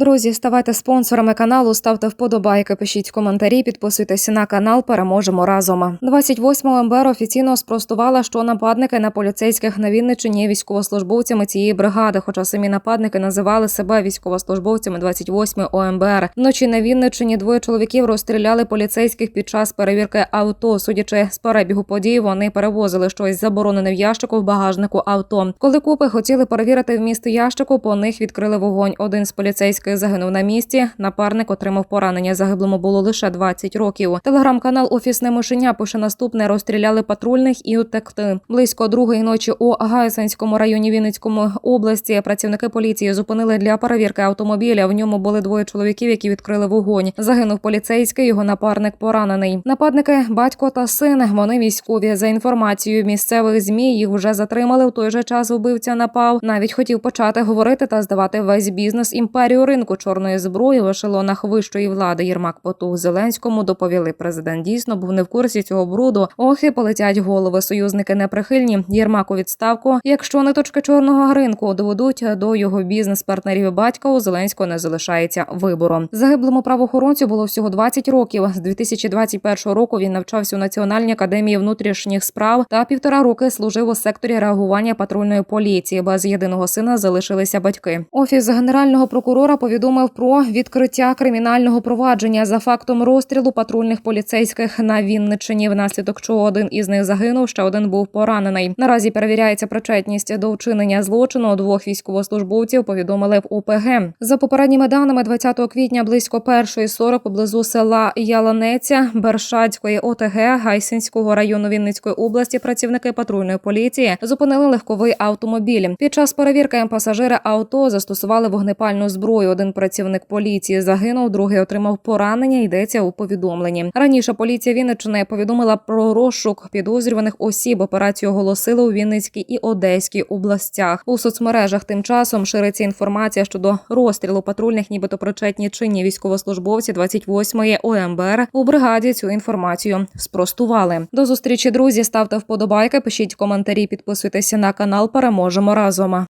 Друзі, ставайте спонсорами каналу, ставте вподобайки, пишіть коментарі, підписуйтесь на канал. Переможемо разом. 28 МБР офіційно спростувала, що нападники на поліцейських на Вінниччині є військовослужбовцями цієї бригади. Хоча самі нападники називали себе військовослужбовцями 28 ОМБР. Вночі на Вінниччині двоє чоловіків розстріляли поліцейських під час перевірки авто. Судячи з перебігу подій, вони перевозили щось заборонене в ящику в багажнику авто. Коли копи хотіли перевірити вміст ящику, по них відкрили вогонь. Один з поліцейських загинув на місці. Напарник отримав поранення. Загиблому було лише 20 років. Телеграм-канал Офісне мишеня пише наступне: розстріляли патрульних і утекти. Близько другої ночі у Гайсинському районі Вінницької області працівники поліції зупинили для перевірки автомобіля. В ньому були двоє чоловіків, які відкрили вогонь. Загинув поліцейський. Його напарник поранений. Нападники, батько та син. Вони військові. За інформацією місцевих змі їх вже затримали. В той же час вбивця напав. Навіть хотів почати говорити та здавати весь бізнес імперію ринку чорної зброї в ешелонах вищої влади. Єрмак Потух Зеленському доповіли. Президент дійсно був не в курсі цього бруду. Охи полетять голови. Союзники неприхильні. Єрмак у відставку. Якщо ниточки чорного ринку доведуть до його бізнес-партнерів батька, у Зеленського не залишається вибору. Загиблому правоохоронцю було всього 20 років. З 2021 року він навчався у Національній академії внутрішніх справ та півтора роки служив у секторі реагування патрульної поліції. Без єдиного сина залишилися батьки. Офіс генерального прокурора повідомив про відкриття кримінального провадження за фактом розстрілу патрульних поліцейських на Вінниччині, внаслідок чого один із них загинув, ще один був поранений. Наразі перевіряється причетність до вчинення злочину двох військовослужбовців. Повідомили в ОПГ. За попередніми даними, 20 квітня близько 1.40 поблизу села Яланеця Бершадської ОТГ Гайсинського району Вінницької області працівники патрульної поліції зупинили легковий автомобіль. Під час перевірки пасажири авто застосували вогнепальну зброю. Один працівник поліції загинув, другий отримав поранення. Йдеться у повідомленні. Раніше поліція Вінниччини повідомила про розшук підозрюваних осіб. Операцію оголосили у Вінницькій і Одеській областях. У соцмережах тим часом шириться інформація щодо розстрілу патрульних, нібито причетні чинні військовослужбовці 28-ї ОМБР. У бригаді цю інформацію спростували. До зустрічі, друзі. Ставте вподобайки, пишіть коментарі, підписуйтеся на канал. Переможемо разом.